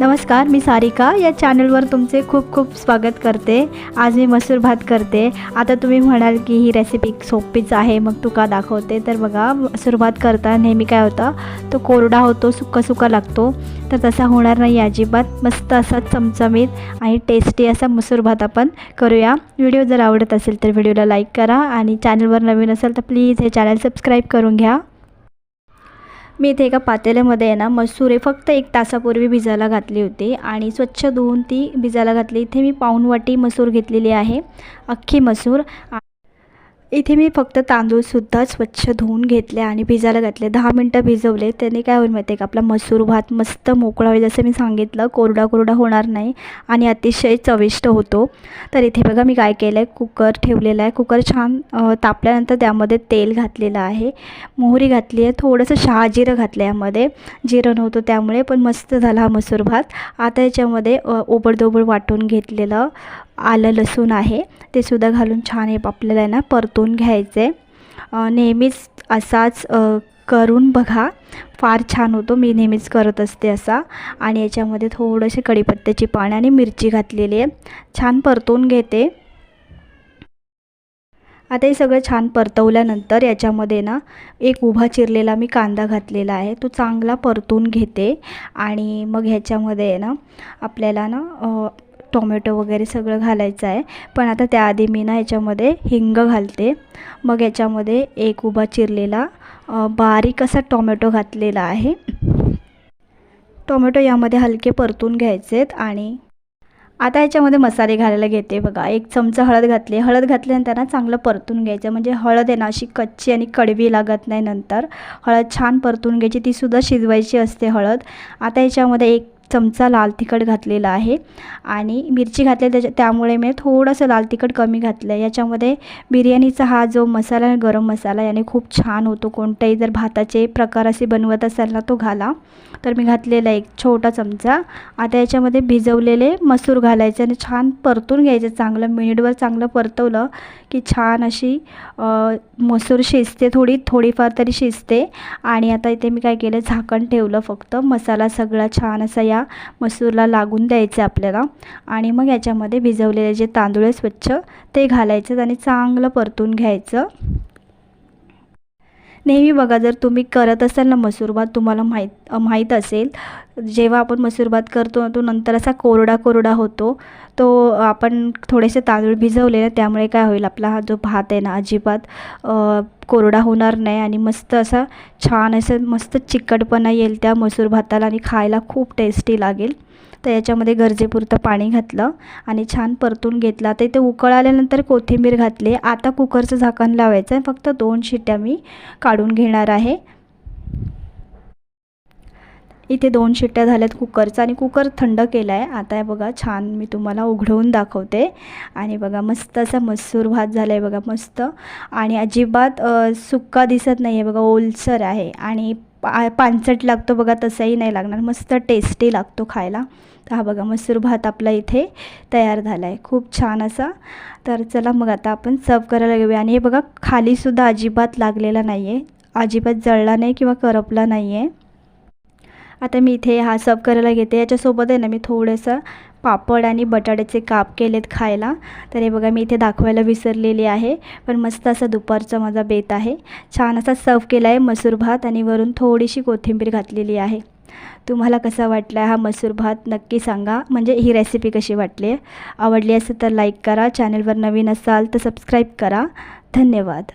नमस्कार मी सारिका. या चॅनलवर तुमचे खूप खूप स्वागत करते. आज मी मसूर भात करते. आता तुम्ही म्हणाल की ही रेसिपी सोपीच आहे मग तू का दाखवते. तर बघा मसूर भात करता नेहमी काय होतं? तो कोरडा होतो सुका सुका लागतो. तर तसा होणार नाही अजिबात. मस्त असा चमचमीत आणि टेस्टी असा मसूर भात आपण करूया. व्हिडिओ जर आवडत असेल तर व्हिडिओला लाईक करा आणि चॅनलवर नवीन असेल तर प्लीज हे चॅनल सबस्क्राईब करून घ्या. मी इथे एका पातेल्यामध्ये आहे ना मसुरे फक्त एक तासापूर्वी भिजायला घातली होती आणि स्वच्छ धुवून ती भिजायला घातली. इथे मी पाऊण वाटी मसूर घेतलेली आहे अख्खी मसूर. इथे मी फक्त तांदूळसुद्धा स्वच्छ धुवून घेतले आणि भिजायला घातले. दहा मिनटं भिजवले. त्याने काय होईल माहिती आहे का? आपला मसूर भात मस्त मोकळा होईल जसं मी सांगितलं. कोरडा कोरडा होणार नाही आणि अतिशय चविष्ट होतो. तर इथे बघा मी काय केलं आहे कुकर ठेवलेला आहे. कुकर छान तापल्यानंतर त्यामध्ये तेल घातलेलं आहे. मोहरी घातली आहे. थोडंसं शहाजिरं घातलं यामध्ये. जिरं नव्हतं त्यामुळे पण मस्त झाला हा मसूर भात. आता याच्यामध्ये ओबडदोबड वाटून घेतलेलं आलं लसूण आहे ते सुद्धा घालून छान हे आपल्याला ना परतून घ्यायचे. नेहमीच असाच करून बघा. फार छान होतो मी नेहमीच करत असते असा. आणि याच्यामध्ये थोडेसे कढीपत्त्याची पाणी आणि मिरची घातलेली आहे. छान परतून घेते. आता हे सगळं छान परतवल्यानंतर याच्यामध्ये ना एक उभा चिरलेला मी कांदा घातलेला आहे. तो चांगला परतून घेते. आणि मग ह्याच्यामध्ये ना आपल्याला ना टोमॅटो वगैरे सगळं घालायचं आहे. पण आता त्याआधी मी ना याच्यामध्ये हिंग घालते. मग याच्यामध्ये एक उभा चिरलेला बारीक असा टोमॅटो घातलेला आहे. टोमॅटो यामध्ये हलके परतून घ्यायचे आहेत आणि आता याच्यामध्ये मसाले घालायला घेते बघा. एक चमचा हळद घातली. हळद घातल्यानंतर ना चांगलं परतून घ्यायचं. म्हणजे हळद आहे ना अशी कच्ची आणि कडवी लागत नाही नंतर. हळद छान परतून घ्यायची. तीसुद्धा शिजवायची असते हळद. आता याच्यामध्ये एक चमचा लाल तिखट घातलेला आहे आणि मिरची घातली त्याच्या त्यामुळे मी थोडंसं लाल तिखट कमी घातलं आहे. याच्यामध्ये बिर्याणीचा हा जो मसाला गरम मसाला याने खूप छान होतो. कोणत्याही जर भाताचे प्रकार असे बनवत असाल ना तो घाला. तर मी घातलेला एक छोटा चमचा. आता याच्यामध्ये भिजवलेले मसूर घालायचे आणि छान परतून घ्यायचं. चांगलं मिनिटभर चांगलं परतवलं की छान अशी मसूर शिजते थोडी थोडीफार तरी शिजते. आणि आता इथे मी काय केलं? झाकण ठेवलं फक्त. मसाला सगळा छान असा या मसूरला लागून द्यायचं आपल्याला. आणि मग याच्यामध्ये भिजवलेले जे तांदूळ आहे स्वच्छ ते घालायचं आणि चांगलं परतून घ्यायचं. नेहमी बघा जर तुम्ही करत असाल ना मसूर भात तुम्हाला माहीत माहीत असेल जेव्हा आपण मसूर भात करतो तो नंतर असा कोरडा कोरडा होतो. तो आपण थोडेसे तांदूळ भिजवले त्यामुळे काय होईल आपला हा जो भात आहे ना अजिबात कोरडा होणार नाही आणि मस्त असा छान असं मस्त चिकटपणा येईल त्या मसूर भाताला आणि खायला खूप टेस्टी लागेल. तर याच्यामध्ये गरजेपुरतं पाणी घातलं आणि छान परतून घेतलं. ते इथे उकळ आल्यानंतर कोथिंबीर घातली. आता कुकरचं झाकण लावायचं आहे. फक्त दोन शिट्ट्या मी काढून घेणार आहे. इथे दोन शिट्ट्या झाल्यात कुकरचा आणि कुकर थंड केला आहे आता आहे बघा छान मी तुम्हाला उघडवून दाखवते. आणि बघा मस्त असा मसूर भात झाला आहे बघा मस्त. आणि अजिबात सुक्का दिसत नाही आहे बघा ओलसर आहे. आणि पा पानसट लागतो बघा तसाही नाही लागणार. मस्त टेस्टी लागतो खायला. तर हा बघा मसूर भात आपला इथे तयार झाला आहे खूप छान असा. तर चला मग आता आपण सर्व करायला घेऊया आणि हे बघा खालीसुद्धा अजिबात लागलेला नाही आहे अजिबात जळला नाही किंवा करपला नाही आहे आता मी इथे हा सर्व करायला घेते. याच्यासोबत आहे ना मी थोडंसं पापड आणि बटाट्याचे काप केलेत खायला. तर हे बघा मी इथे दाखवायला विसरलेली आहे. पण मस्त असा दुपारचा माझा बेत आहे. छान असा सर्व केला आहे मसूर भात आणि वरून थोडीशी कोथिंबीर घातलेली आहे. तुम्हाला कसा वाटला हा मसूर भात नक्की सांगा. म्हणजे ही रेसिपी कशी वाटली? आवडली असेल तर लाईक करा. चॅनलवर नवीन असाल तर सबस्क्राईब करा. धन्यवाद.